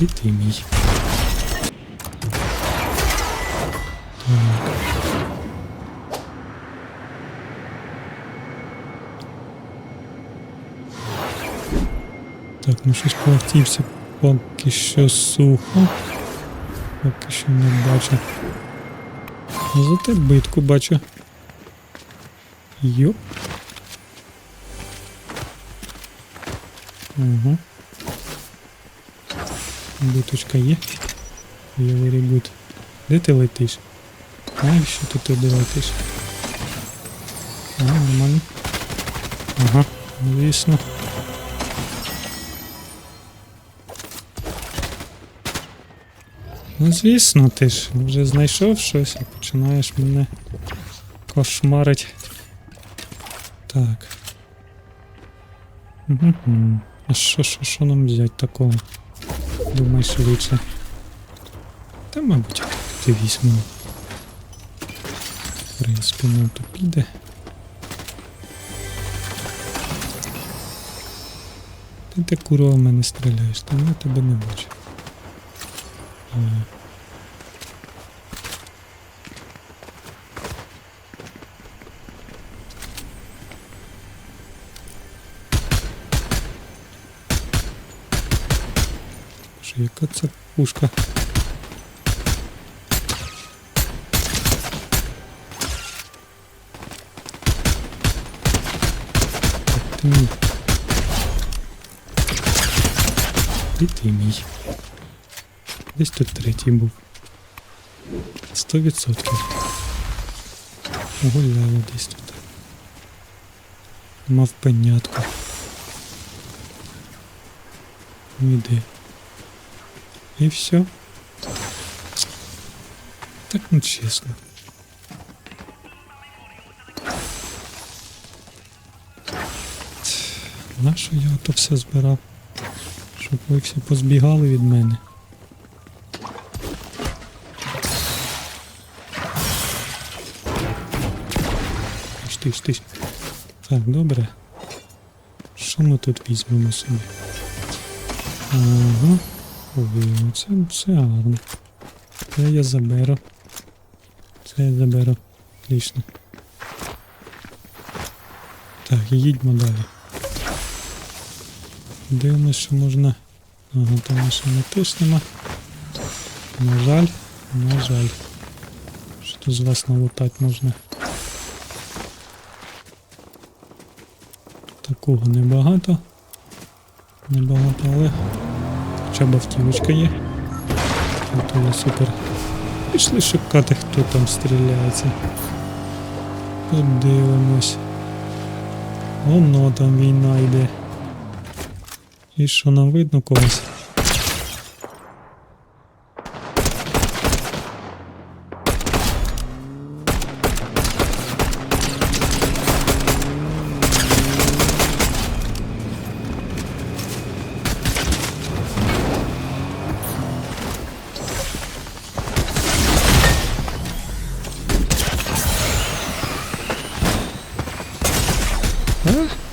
І ти мій. Так, ну щось по поки що сухо. Поки що не бачу. Ну, Зате битку бачу. Йоп. Угу. Биточка є. Very good. Де ти летиш? А, що ти туди летиш? А, нормально. Ага, звісно. Ну, звісно, ти ж вже знайшов щось і починаєш мене кошмарить. Так. Угу. А що, що, що нам взяти такого? Думай швидше. Та, мабуть, ти візьму. В принципі, нам то піде. Ти так курова в мене стріляєш, тому я тебе не бачу. Яка це пушка? Ти мій. І ти мій. Десь тут третій був. Сто відсотків. Гуляло десь тут. Мав пенятку. Ну іди. І все. Так ну чесно. Нащо я ото все збирав? Щоб ви всі позбігали від мене. Штиш, штиш. Так, добре. Що ми тут візьмемо собі? Ага. Ой, це все гарно. Це я заберу. Це я заберу. Отлично. Так, їдьмо далі. Дивимось, що можна. Ага, там машини теж нема. На жаль, на жаль. Що тут з вас налутати можна? Такого небагато. Небагато, але хоча б автівочка є. Ото я супер. Пішли шукати, хто там стріляється. Подивимось. Воно там війна йде. І що нам видно когось? 嗯。